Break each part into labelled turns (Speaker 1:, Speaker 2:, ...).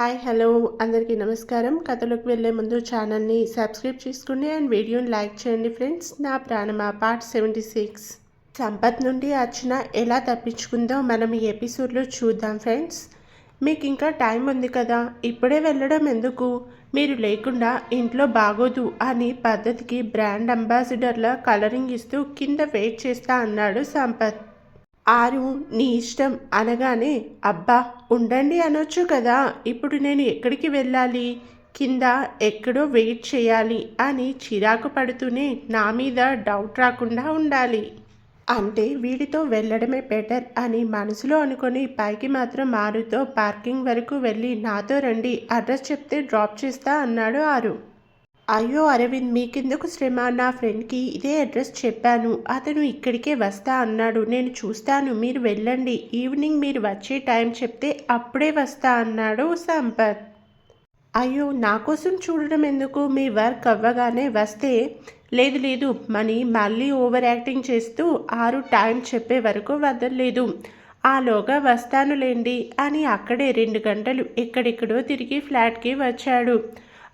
Speaker 1: Hi hello అందరికీ నమస్కారం. కథలోకి వెళ్ళే ముందు ఛానల్ని సబ్స్క్రైబ్ చేసుకోండి అండ్ వీడియోని లైక్ చేయండి ఫ్రెండ్స్. నా ప్రాణమా పార్ట్ సెవెంటీ సిక్స్. సంపత్ నుండి అర్చన ఎలా తప్పించుకుందో మనం ఈ ఎపిసోడ్లో చూద్దాం ఫ్రెండ్స్. మీకు ఇంకా టైం ఉంది కదా? ఇప్పుడే వెళ్ళడం ఎందుకు? మీరు లేకుండా ఇంట్లో బాగోదు అని పద్ధతికి బ్రాండ్ అంబాసిడర్ల కలరింగ్ ఇస్తూ కింద వెయిట్ చేస్తా అన్నాడు సంపత్. ఆరు నీ ఇష్టం అనగానే అబ్బా ఉండండి అనొచ్చు కదా ఇప్పుడు నేను ఎక్కడికి వెళ్ళాలి? కింద ఎక్కడో వెయిట్ చేయాలి అని చిరాకు పడుతూనే నా మీద డౌట్ రాకుండా ఉండాలి. అంటే వీడితో వెళ్ళడమే బెటర్ అని మనసులో అనుకొని పైకి మాత్రం మారుతో పార్కింగ్ వరకు వెళ్ళి నాతో రండి అడ్రస్ చెప్తే డ్రాప్ చేస్తా అన్నాడు ఆరు. అయ్యో అరవింద్ మీకెందుకు శ్రమ? నా ఫ్రెండ్కి ఇదే అడ్రస్ చెప్పాను. అతను ఇక్కడికే వస్తా అన్నాడు. నేను చూస్తాను. మీరు వెళ్ళండి. ఈవినింగ్ మీరు వచ్చే టైం చెప్తే అప్పుడే వస్తా అన్నాడు సంపత్. అయ్యో నా కోసం చూడడం ఎందుకు? మీ వర్క్ అవ్వగానే వస్తే లేదు లేదు. మనీ మళ్ళీ ఓవర్ యాక్టింగ్ చేస్తూ ఆరు టైం చెప్పే వరకు వదలలేదు. ఆలోగా వస్తానులేండి అని అక్కడే రెండు గంటలు ఎక్కడెక్కడో తిరిగి ఫ్లాట్కి వచ్చాడు.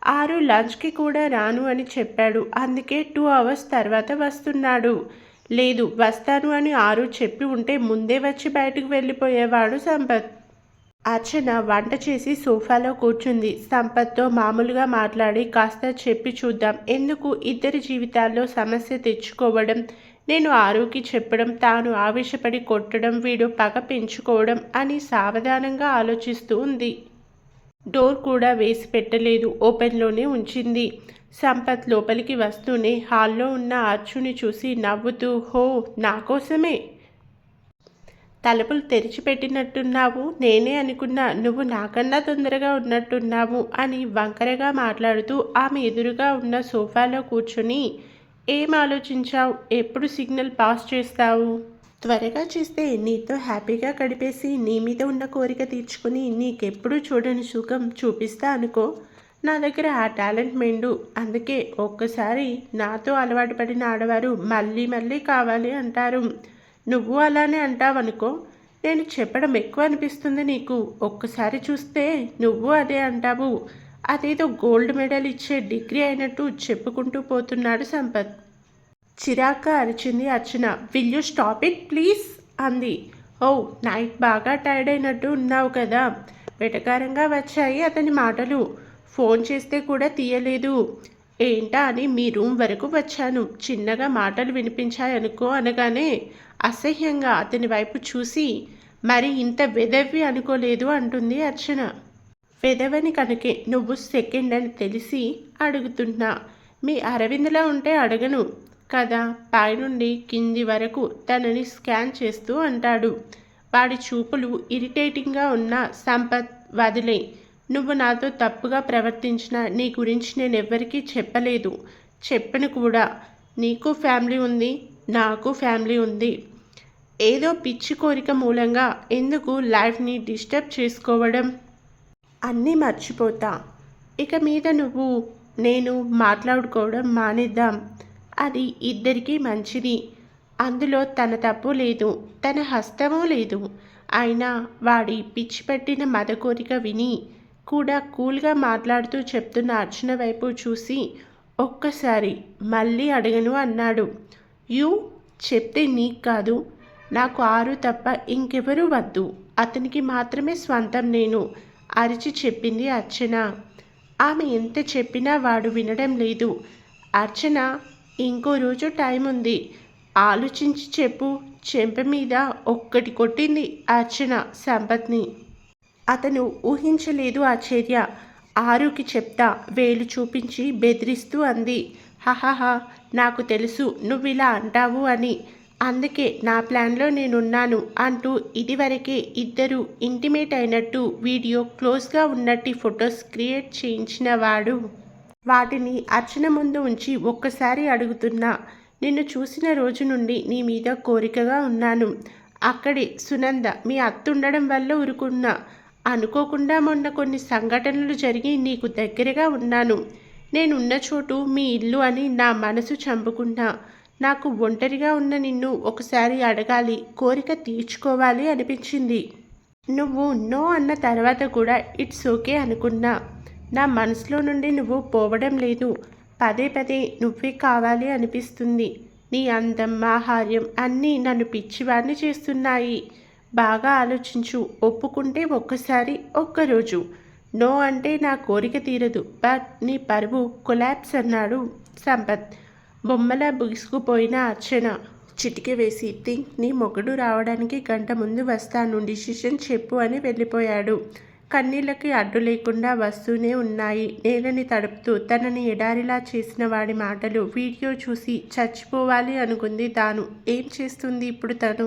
Speaker 1: ఆరు లంచ్కి కూడా రాను అని చెప్పాడు. అందుకే టూ అవర్స్ తర్వాత వస్తున్నాడు. లేదు వస్తాను అని ఆరు చెప్పి ఉంటే ముందే వచ్చి బయటకు వెళ్ళిపోయేవాడు సంపత్. అర్చన వంట చేసి సోఫాలో కూర్చుంది. సంపత్తో మామూలుగా మాట్లాడి కాస్త చెప్పి చూద్దాం. ఎందుకు ఇద్దరి జీవితాల్లో సమస్య తెచ్చుకోవడం నేను ఆరుకి చెప్పడం తాను ఆవేశపడి కొట్టడం వీడు పగ పెంచుకోవడం అని సావధానంగా ఆలోచిస్తూ ఉంది. డోర్ కూడా వేసి పెట్టలేదు. ఓపెన్లోనే ఉంచింది. సంపత్ లోపలికి వస్తూనే హాల్లో ఉన్న అచ్చుని చూసి నవ్వుతూ హో నా కోసమే? తలుపులు తెరిచిపెట్టినట్టున్నావు? నేనే అనుకున్నా నువ్వు నాకన్నా తొందరగా ఉన్నట్టున్నావు అని వంకరగా మాట్లాడుతూ ఆమె ఎదురుగా ఉన్న సోఫాలో కూర్చొని ఏం ఆలోచించావు? ఎప్పుడు సిగ్నల్ పాస్ చేస్తావు? త్వరగా చేస్తే నీతో హ్యాపీగా గడిపేసి నీ మీద ఉన్న కోరిక తీర్చుకుని నీకెప్పుడు చూడని సుఖం చూపిస్తా అనుకో. నా దగ్గర ఆ టాలెంట్ మెండు. అందుకే ఒక్కసారి నాతో అలవాటు పడిన ఆడవారు మళ్ళీ మళ్ళీ కావాలి అంటారు. నువ్వు అలానే అంటావనుకో. నేను చెప్పడం ఎక్కువ అనిపిస్తుంది నీకు. ఒక్కసారి చూస్తే నువ్వు అదే అంటావు. అదేదో గోల్డ్ మెడల్ ఇచ్చే డిగ్రీ అయినట్టు చెప్పుకుంటూ పోతున్నాడు సంపత్. చిరాక అరిచింది Archana. Will you stop it please అంది. Oh, ఓ నైట్ బాగా టైర్డ్ అయినట్టు ఉన్నావు కదా. వెటకారంగా వచ్చాయి అతని మాటలు. ఫోన్ చేస్తే కూడా తీయలేదు. ఏంటా అని మీ రూమ్ వరకు వచ్చాను. చిన్నగా మాటలు వినిపించాయనుకో అనగానే అసహ్యంగా అతని వైపు చూసి మరి ఇంత వెదవి అనుకోలేదు అంటుంది అర్చన. వెదవని కనుకే నువ్వు సెకండ్ అని తెలిసి అడుగుతున్నా. మీ అరవిందలా ఉంటే అడగను. కదా? పైనుండి కింది వరకు తనని స్కాన్ చేస్తూ అంటాడు. వాడి చూపులు ఇరిటేటింగ్గా ఉన్న సంపత్ వదిలే. నువ్వు నాతో తప్పుగా ప్రవర్తించిన నీ గురించి నేను ఎవ్వరికీ చెప్పలేదు. చెప్పను కూడా. నీకు ఫ్యామిలీ ఉంది. నాకు ఫ్యామిలీ ఉంది. ఏదో పిచ్చి కోరిక మూలంగా ఎందుకు లైఫ్ని డిస్టర్బ్ చేసుకోవడం? అన్నీ మర్చిపోతా. ఇక మీద నువ్వు నేను మాట్లాడుకోవడం మానేద్దాం. అది ఇద్దరికీ మంచిది. అందులో తన తప్పు లేదు తన హస్తమూ లేదు. అయినా వాడి పిచ్చి పెట్టిన మద కోరిక విని కూడా కూల్గా మాట్లాడుతూ చెప్తున్న అర్చన వైపు చూసి ఒక్కసారి మళ్ళీ అడగను అన్నాడు. యూ చెప్తే నీకు కాదు నాకు ఆరు తప్ప ఇంకెవరూ వద్దు. అతనికి మాత్రమే స్వంతం నేను అరిచి చెప్పింది అర్చన. ఆమె ఎంత చెప్పినా వాడు వినడం లేదు. అర్చన ఇంకో రోజు టైం ఉంది ఆలోచించి చెప్పు. చెంప మీద ఒక్కటి కొట్టింది అర్చన సంపత్ని. అతను ఊహించలేదు ఆశ్చర్య ఆరుకి చెప్తా వేలు చూపించి బెదిరిస్తూ అంది. హహహా నాకు తెలుసు నువ్వు ఇలా అంటావు అని. అందుకే నా ప్లాన్లో నేనున్నాను అంటూ ఇదివరకే ఇద్దరు ఇంటిమేట్ అయినట్టు వీడియో క్లోజ్గా ఉన్నట్టు ఫొటోస్ క్రియేట్ చేయించిన వాడు వాటిని అర్చన ముందు ఉంచి ఒక్కసారి అడుగుతున్నా నిన్ను చూసిన రోజు నుండి నీ మీద కోరికగా ఉన్నాను. అక్కడే సునంద మీ అత్తుండడం వల్ల ఉరుకున్నా అనుకోకుండా మొన్న కొన్ని సంఘటనలు జరిగి నీకు దగ్గరగా ఉన్నాను. నేనున్న చోటు మీ ఇల్లు అని నా మనసు చంపుకున్నా. నాకు ఒంటరిగా ఉన్న నిన్ను ఒకసారి అడగాలి కోరిక తీర్చుకోవాలి అనిపించింది. నువ్వు నో అన్న తర్వాత కూడా ఇట్స్ ఓకే అనుకున్నా. నా మనసులో నుండి నువ్వు పోవడం లేదు. పదే పదే నువ్వే కావాలి అనిపిస్తుంది. నీ అందం ఆహార్యం అన్నీ నన్ను పిచ్చివాడిని చేస్తున్నాయి. బాగా ఆలోచించు ఒప్పుకుంటే ఒక్కసారి ఒక్కరోజు. నో అంటే నా కోరిక తీరదు. బట్ నీ పరువు కొలాప్స్ అన్నాడు సంపత్. బొమ్మలా బుగిసుకుపోయిన అర్చన. చిటికి వేసి థింక్ నీ మొగుడు రావడానికి గంట ముందు వస్తాను డిసిషన్ చెప్పు అని వెళ్ళిపోయాడు. కన్నీళ్ళకి అడ్డు లేకుండా వస్తూనే ఉన్నాయి. నేలని తడుపుతూ తనని ఎడారిలా చేసిన వాడి మాటలు వీడియో చూసి చచ్చిపోవాలి అనుకుంది తాను. ఏం చేస్తుంది ఇప్పుడు తను?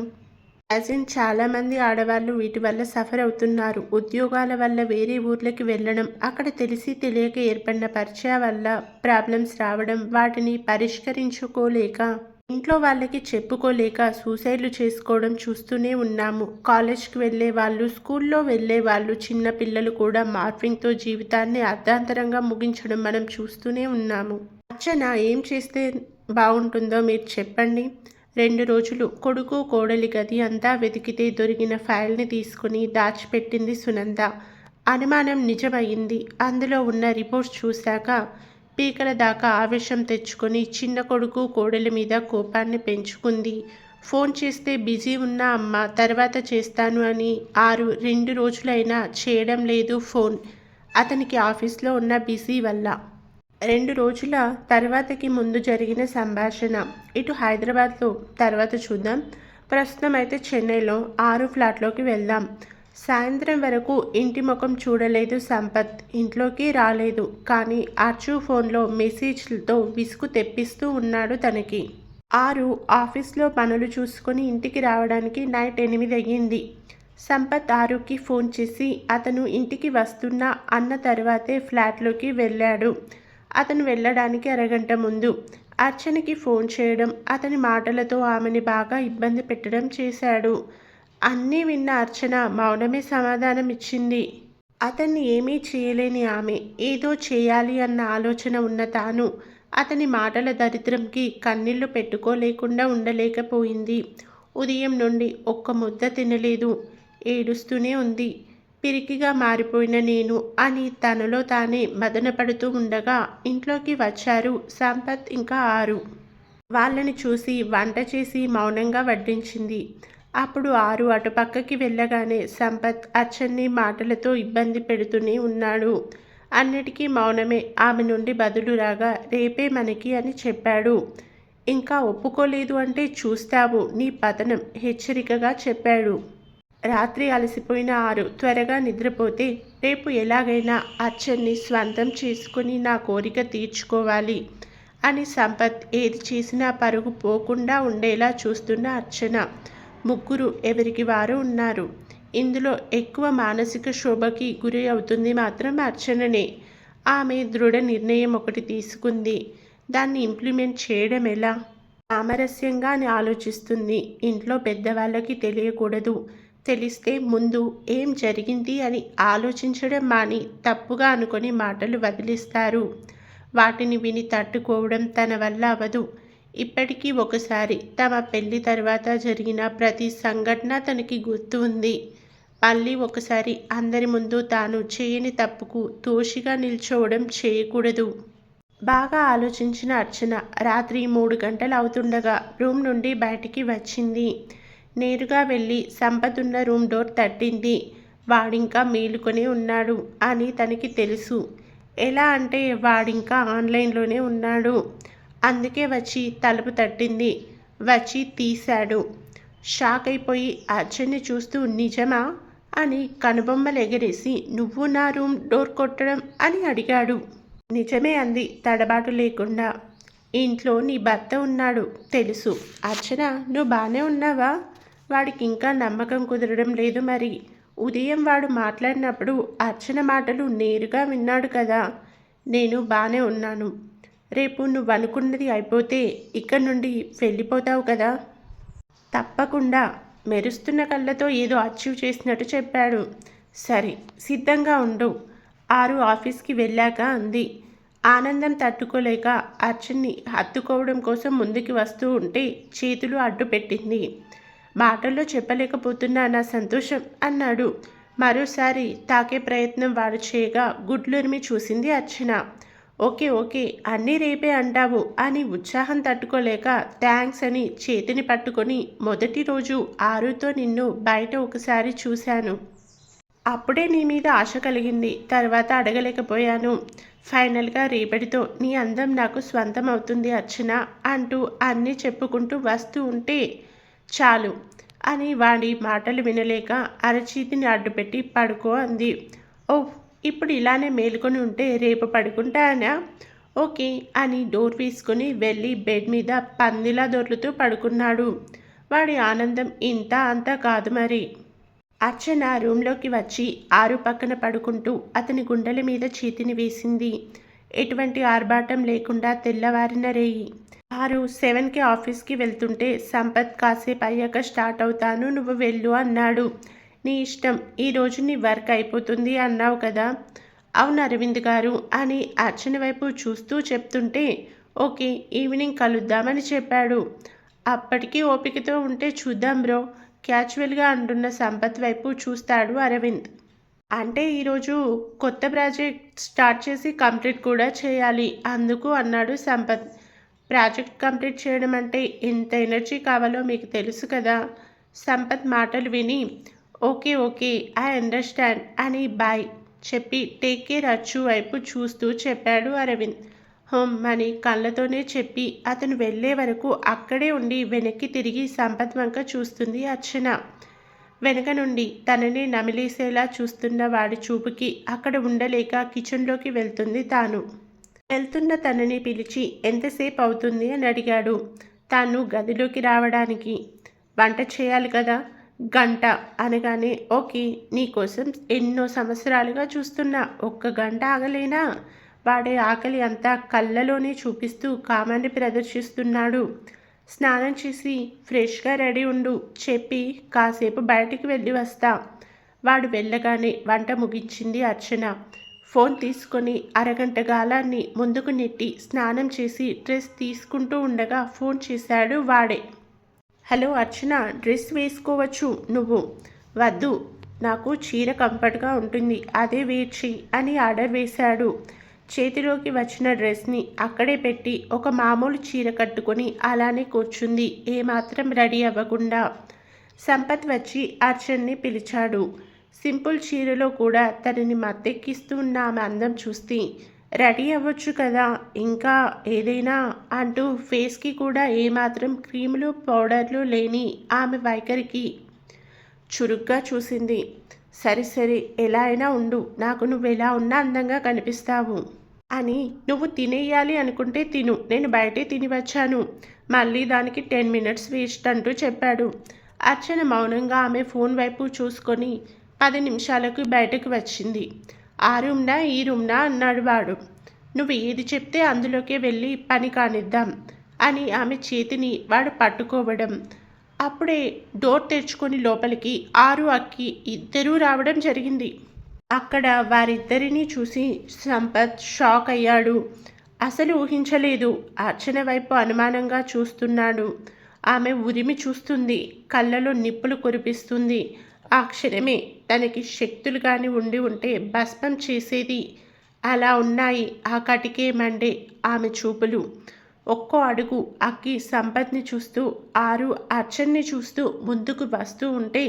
Speaker 1: యాజిన్ చాలామంది ఆడవాళ్ళు వీటి వల్ల సఫర్ అవుతున్నారు. ఉద్యోగాల వల్ల వేరే ఊర్లకి వెళ్ళడం అక్కడ తెలిసి తెలియక ఏర్పడిన పరిచయ వల్ల ప్రాబ్లమ్స్ రావడం వాటిని పరిష్కరించుకోలేక ఇంట్లో వాళ్ళకి చెప్పుకోలేక సూసైడ్లు చేసుకోవడం చూస్తూనే ఉన్నాము. కాలేజ్కి వెళ్ళే వాళ్ళు స్కూల్లో వెళ్ళే వాళ్ళు చిన్న పిల్లలు కూడా మార్ఫింగ్తో జీవితాన్ని అర్ధాంతరంగా ముగించడం మనం చూస్తూనే ఉన్నాము. అర్చన ఏం చేస్తే బాగుంటుందో మీరు చెప్పండి. రెండు రోజులు కొడుకు కోడలి గది అంతా వెతికితే దొరికిన ఫైల్ని తీసుకుని దాచిపెట్టింది సునంద. అనుమానం నిజమైంది. అందులో ఉన్న రిపోర్ట్స్ చూశాక పీకల దాకా ఆవేశం తెచ్చుకొని చిన్న కొడుకు కోడల మీద కోపాన్ని పెంచుకుంది. ఫోన్ చేస్తే బిజీ ఉన్న అమ్మ తర్వాత చేస్తాను అని ఆరు రెండు రోజులైనా చేయడం లేదు ఫోన్. అతనికి ఆఫీస్లో ఉన్న బిజీ వల్ల. రెండు రోజుల తర్వాతకి ముందు జరిగిన సంభాషణ. ఇటు హైదరాబాద్లో తర్వాత చూద్దాం. ప్రస్తుతం అయితే చెన్నైలో ఆరు ఫ్లాట్లోకి వెళ్దాం. సాయంత్రం వరకు ఇంటి ముఖం చూడలేదు సంపత్. ఇంట్లోకి రాలేదు. కానీ అర్చు ఫోన్లో మెసేజ్లతో విసుగు తెప్పిస్తూ ఉన్నాడు తనకి. ఆరు ఆఫీస్లో పనులు చూసుకొని ఇంటికి రావడానికి నైట్ ఎనిమిది అయ్యింది. సంపత్ ఆరుకి ఫోన్ చేసి అతను ఇంటికి వస్తున్నా అన్న తర్వాతే ఫ్లాట్లోకి వెళ్ళాడు. అతను వెళ్ళడానికి అరగంట ముందు అర్చనకి ఫోన్ చేయడం అతని మాటలతో ఆమెని బాగా ఇబ్బంది పెట్టడం చేశాడు. అన్నీ విన్న అర్చన మౌనమే సమాధానం ఇచ్చింది. అతన్ని ఏమీ చేయలేని ఆమె. ఏదో చేయాలి అన్న ఆలోచన ఉన్న తాను అతని మాటల దరిద్రంకి కన్నీళ్ళు పెట్టుకోలేకుండా ఉండలేకపోయింది. ఉదయం నుండి ఒక్క ముద్ద తినలేదు. ఏడుస్తూనే ఉంది. పిరికిగా మారిపోయిన నేను అని తనలో తానే మదనపడుతూ ఉండగా ఇంట్లోకి వచ్చారు సంపత్ ఇంకా ఆరు. వాళ్ళని చూసి వంట చేసి మౌనంగా వడ్డించింది. అప్పుడు ఆరు అటుపక్కకి వెళ్ళగానే సంపత్ అచ్చన్ని మాటలతో ఇబ్బంది పెడుతూనే ఉన్నాడు. అన్నిటికీ మౌనమే. ఆమె నుండి బదులు రాగా రేపే మనకి అని చెప్పాడు. ఇంకా ఒప్పుకోలేదు అంటే చూస్తావు నీ పతనం హెచ్చరికగా చెప్పాడు. రాత్రి అలసిపోయిన ఆరు త్వరగా నిద్రపోతే రేపు ఎలాగైనా అచ్చన్ని స్వంతం చేసుకుని నా కోరిక తీర్చుకోవాలి అని సంపత్ ఏది చేసినా పరుగు పోకుండా ఉండేలా చూస్తున్న అర్చన. ముగ్గురు ఎవరికి వారు ఉన్నారు. ఇందులో ఎక్కువ మానసిక శోభకి గురి అవుతుంది మాత్రం అర్చననే. ఆమె దృఢ నిర్ణయం ఒకటి తీసుకుంది. దాన్ని ఇంప్లిమెంట్ చేయడం ఎలా? సామరస్యంగా అని ఆలోచిస్తుంది. ఇంట్లో పెద్దవాళ్ళకి తెలియకూడదు. తెలిస్తే ముందు ఏం జరిగింది అని ఆలోచించడం మాని తప్పుగా అనుకొని మాటలు వదిలిస్తారు. వాటిని విని తట్టుకోవడం తన వల్ల అవదు. ఇప్పటికీ ఒకసారి తమ పెళ్ళి తర్వాత జరిగిన ప్రతి సంఘటన తనకి గుర్తు ఉంది. మళ్ళీ ఒకసారి అందరి ముందు తాను చేయని తప్పుకు దోషిగా నిల్చోవడం చేయకూడదు. బాగా ఆలోచించిన అర్చన రాత్రి మూడు గంటలు అవుతుండగా రూమ్ నుండి బయటికి వచ్చింది. నేరుగా వెళ్ళి సంపతున్న రూమ్ డోర్ తట్టింది. వాడింకా మేలుకొని ఉన్నాడు అని తనకి తెలుసు. ఎలా అంటే వాడింకా ఆన్లైన్లోనే ఉన్నాడు. అందుకే వచ్చి తలుపు తట్టింది. వచ్చి తీశాడు. షాక్ అయిపోయి అర్జున్ని చూస్తూ నిజమా? అని కనుబొమ్మలు ఎగరేసి నువ్వు నా రూమ్ డోర్ కొట్టడం? అని అడిగాడు. నిజమే అంది తడబాటు లేకుండా. ఇంట్లో నీ భర్త ఉన్నాడు తెలుసు. అర్చన నువ్వు బాగానే ఉన్నావా? వాడికి ఇంకా నమ్మకం కుదరడం లేదు మరి. ఉదయం వాడు మాట్లాడినప్పుడు అర్చన మాటలు నేరుగా విన్నాడు కదా. నేను బాగానే ఉన్నాను. రేపు నువ్వు అనుకున్నది అయిపోతే ఇక్కడ నుండి వెళ్ళిపోతావు కదా? తప్పకుండా. మెరుస్తున్న కళ్ళతో ఏదో అచీవ్ చేసినట్టు చెప్పాడు. సరే సిద్ధంగా ఉండు. ఆరు ఆఫీస్కి వెళ్ళాక అంది. ఆనందం తట్టుకోలేక అర్చన్ని హత్తుకోవడం కోసం ముందుకు వస్తూ ఉంటే చేతులు అడ్డు పెట్టింది. మాటల్లో చెప్పలేకపోతున్నా నా సంతోషం? అన్నాడు. మరోసారి తాకే ప్రయత్నం వాడు చేయగా గుడ్లురిమి చూసింది అర్చన. ఓకే ఓకే అన్నీ రేపే అంటావు అని ఉత్సాహం తట్టుకోలేక థ్యాంక్స్ అని చేతిని పట్టుకొని మొదటి రోజు ఆరుతో నిన్ను బయట ఒకసారి చూశాను. అప్పుడే నీ మీద ఆశ కలిగింది తర్వాత అడగలేకపోయాను. ఫైనల్గా రేపటితో నీ అందం నాకు స్వంతం అవుతుంది అర్చన అంటూ అన్నీ చెప్పుకుంటూ వస్తూ ఉంటే చాలు అని వాడి మాటలు వినలేక అరచేతిని అడ్డుపెట్టి పడుకో అంది. ఓ ఇప్పుడు ఇలానే మేలుకొని ఉంటే రేపు పడుకుంటానా? ఓకే అని డోర్ వేసుకొని వెళ్ళి బెడ్ మీద పందిలా దొర్లుతూ పడుకున్నాడు. వాడి ఆనందం ఇంత అంతా కాదు మరి. అర్చన రూమ్లోకి వచ్చి ఆరు పక్కన పడుకుంటూ అతని గుండెల మీద చేతిని వేసింది. ఎటువంటి ఆర్భాటం లేకుండా తెల్లవారిన రేయి. ఆరు సెవెన్కి ఆఫీస్కి వెళ్తుంటే సంపత్ కాసేపు అయ్యాక స్టార్ట్ అవుతాను నువ్వు వెళ్ళు అన్నాడు. నీ ఇష్టం. ఈరోజు నీ వర్క్ అయిపోతుంది అన్నావు కదా? అవును అరవింద్ గారు అని అర్చన వైపు చూస్తూ చెప్తుంటే ఓకే ఈవినింగ్ కలుద్దామని చెప్పాడు. అప్పటికీ ఓపికతో ఉంటే చూద్దాం బ్రో క్యాచువల్గా అంటున్న సంపత్ వైపు చూస్తాడు అరవింద్. అంటే ఈరోజు కొత్త ప్రాజెక్ట్ స్టార్ట్ చేసి కంప్లీట్ కూడా చేయాలి అందుకు అన్నాడు సంపత్. ప్రాజెక్ట్ కంప్లీట్ చేయడం అంటే ఎంత ఎనర్జీ కావాలో మీకు తెలుసు కదా? సంపత్ మాటలు విని ఓకే ఓకే. I understand. అని బాయ్ చెప్పి టేక్ కేర్ అచ్చు వైపు చూస్తూ చెప్పాడు అరవింద్. హోమ్ అని కళ్ళతోనే చెప్పి అతను వెళ్ళే వరకు అక్కడే ఉండి వెనక్కి తిరిగి సంపత్ వంక చూస్తుంది అర్చన. వెనక నుండి తనని నమిలేసేలా చూస్తున్న వాడి చూపుకి అక్కడ ఉండలేక కిచెన్లోకి వెళ్తుంది తాను. వెళ్తున్న తనని పిలిచి ఎంతసేపు అవుతుంది? అని అడిగాడు. తాను గదిలోకి రావడానికి వంట చేయాలి కదా? గంట అనగానే ఓకే నీకోసం ఎన్నో సంవత్సరాలుగా చూస్తున్నా. ఒక్క గంట ఆగలేనా? వాడే ఆకలి అంతా కళ్ళలోనే చూపిస్తూ కామాన్ని ప్రదర్శిస్తున్నాడు. స్నానం చేసి ఫ్రెష్గా రెడీ ఉండు. చెప్పి కాసేపు బయటికి వెళ్ళి వస్తా. వాడు వెళ్ళగానే వంట ముగించింది అర్చన. ఫోన్ తీసుకొని అరగంట గాలాన్ని ముందుకు నెట్టి స్నానం చేసి డ్రెస్ తీసుకుంటూ ఉండగా ఫోన్ చేశాడు వాడే. హలో అర్చన డ్రెస్ వేసుకోవచ్చు నువ్వు? వద్దు నాకు చీర కంఫర్ట్గా ఉంటుంది అదే వేర్చి అని ఆర్డర్ వేశాడు. చేతిలోకి వచ్చిన డ్రెస్ని అక్కడే పెట్టి ఒక మామూలు చీర కట్టుకొని అలానే కూర్చుంది ఏమాత్రం రెడీ అవ్వకుండా. సంపత్ వచ్చి అర్చన్ని పిలిచాడు. సింపుల్ చీరలో కూడా తనని మత్తెక్కిస్తూ ఉన్న ఆమె అందం చూస్తే రెడీ అవ్వచ్చు కదా. ఇంకా ఏదైనా అంటూ ఫేస్కి కూడా ఏమాత్రం క్రీములు పౌడర్లు లేని ఆమె వైఖరికి చురుగ్గా చూసింది. సరే సరే ఎలా అయినా ఉండు. నాకు నువ్వు ఎలా ఉన్నా అందంగా కనిపిస్తావు. అని నువ్వు తినేయాలి అనుకుంటే తిను. నేను బయటే తిని వచ్చాను. మళ్ళీ దానికి టెన్ మినిట్స్ వేస్ట్ అంటూ చెప్పాడు. అర్చన మౌనంగా ఆమె ఫోన్ వైపు చూసుకొని పది నిమిషాలకు బయటకు వచ్చింది. ఆ రూమ్నా ఈ రూమ్నా అన్నాడు వాడు. నువ్వు ఏది చెప్తే అందులోకే వెళ్ళి పని కానిద్దాం అని ఆమె చేతిని వాడు పట్టుకోవడం. అప్పుడే డోర్ తెరుచుకొని లోపలికి ఆరు అక్కి ఇద్దరూ రావడం జరిగింది. అక్కడ వారిద్దరినీ చూసి సంపత్ షాక్ అయ్యాడు. అసలు ఊహించలేదు. అర్చన వైపు అనుమానంగా చూస్తున్నాడు. ఆమె ఉరిమి చూస్తుంది. కళ్ళలో నిప్పులు కురిపిస్తుంది. ఆ క్షణమే తనకి శక్తులు కానీ ఉండి ఉంటే భస్మం చేసేది అలా ఉన్నాయి. ఆ కటికే మండే ఆమె చూపులు. ఒక్కో అడుగు అక్కి సంపత్ని చూస్తూ ఆరు అర్చన్ని చూస్తూ ముందుకు వస్తూ ఉంటే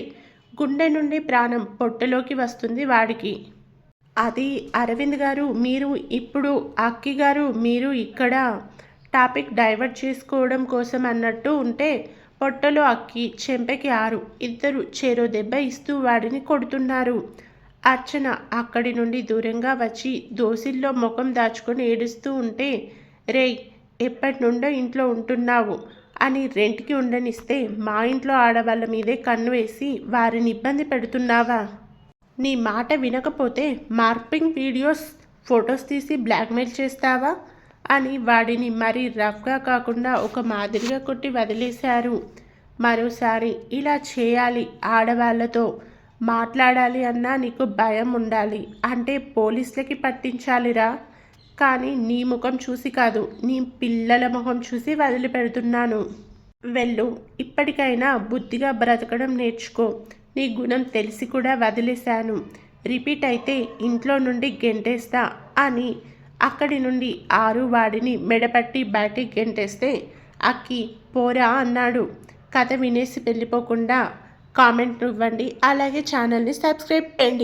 Speaker 1: గుండె నుండి ప్రాణం పొట్టలోకి వస్తుంది వాడికి. అది అరవింద్ గారు మీరు ఇప్పుడు అక్కి గారు మీరు ఇక్కడ టాపిక్ డైవర్ట్ చేసుకోవడం కోసం అన్నట్టు ఉంటే పొట్టలో అక్కి చెంపకి ఆరు. ఇద్దరు చెరో దెబ్బ ఇస్తూ వాడిని కొడుతున్నారు. అర్చన అక్కడి నుండి దూరంగా వచ్చి దోసిల్లో ముఖం దాచుకొని ఏడుస్తూ ఉంటే రేయ్ ఎప్పటి నుండో ఇంట్లో ఉంటున్నావు అని రెంట్కి ఉండనిస్తే మా ఇంట్లో ఆడవాళ్ళ మీదే కన్ను వేసి వారిని ఇబ్బంది పెడుతున్నావా? నీ మాట వినకపోతే మార్పింగ్ వీడియోస్ ఫొటోస్ తీసి బ్లాక్మెయిల్ చేస్తావా? అని వాడిని మరీ రఫ్గా కాకుండా ఒక మాదిరిగా కొట్టి వదిలేశారు. మరోసారి ఇలా చేయాలి ఆడవాళ్ళతో. మాట్లాడాలి అన్నా నీకు భయం ఉండాలి. అంటే పోలీసులకి పట్టించాలిరా. కానీ నీ ముఖం చూసి కాదు నీ పిల్లల ముఖం చూసి వదిలిపెడుతున్నాను. వెళ్ళు ఇప్పటికైనా బుద్ధిగా బ్రతకడం నేర్చుకో. నీ గుణం తెలిసి కూడా వదిలేశాను. రిపీట్ అయితే ఇంట్లో నుండి గెంటేస్తా అని అక్కడి నుండి ఆరు వాడిని మెడపట్టి బయటికి గెంటేస్తే అక్కి పోరా అన్నాడు. కథ వినేసి వెళ్ళిపోకుండా కామెంట్ ఇవ్వండి. అలాగే ఛానల్ని సబ్స్క్రైబ్ చేయండి.